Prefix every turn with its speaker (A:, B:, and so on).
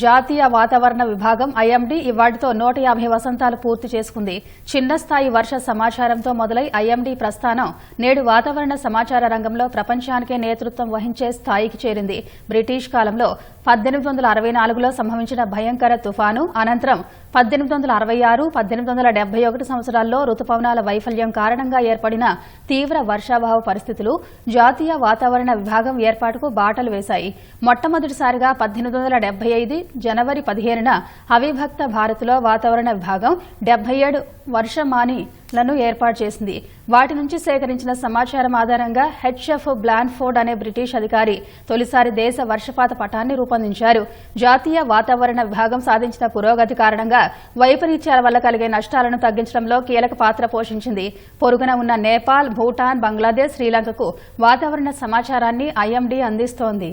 A: జాతీయ వాతావరణ విభాగం ఐఎండీ ఇవాటితో నూట యాభై వసంతాలు పూర్తి చేసుకుంది. చిన్న స్థాయి వర్ష సమాచారంతో మొదలై ఐఎండీ ప్రస్థానం నేడు వాతావరణ సమాచార రంగంలో ప్రపంచానికే నేతృత్వం వహించే స్థాయికి చేరింది. బ్రిటిష్ కాలంలో పద్దెనిమిది వందల అరవై నాలుగులో సంభవించిన భయంకర తుఫాను అనంతరం పద్దెనిమిది వందల అరవై ఆరు పద్దెనిమిది వందల డెబ్బై ఒకటి సంవత్సరాల్లో రుతుపవనాల వైఫల్యం కారణంగా ఏర్పడిన తీవ్ర వర్షాభావ పరిస్థితులు జాతీయ వాతావరణ విభాగం ఏర్పాటుకు బాటలు వేశాయి. మొట్టమొదటిసారిగా పద్దెనిమిది వందల డెబ్బై ఐదు జనవరి పదిహేనున అవిభక్త భారత్లో వాతావరణ విభాగం డెబ్బై ఏడు వర్షమానిలను ఏర్పాటు చేసింది. వాటి నుంచి సేకరించిన సమాచారం ఆధారంగా హెచ్ఎఫ్ బ్లాన్ఫోర్డ్ అనే బ్రిటిష్ అధికారి తొలిసారి దేశ వర్షపాత పటాన్ని రూపొందించారు. జాతీయ వాతావరణ విభాగం సాధించిన పురోగతి కారణంగా వైపరీత్యాల వల్ల కలిగే నష్టాలను తగ్గించడంలో కీలక పాత్ర పోషించింది. పొరుగున ఉన్న నేపాల్ భూటాన్ బంగ్లాదేశ్ శ్రీలంకకు వాతావరణ సమాచారాన్ని ఐఎండీ అందిస్తోంది.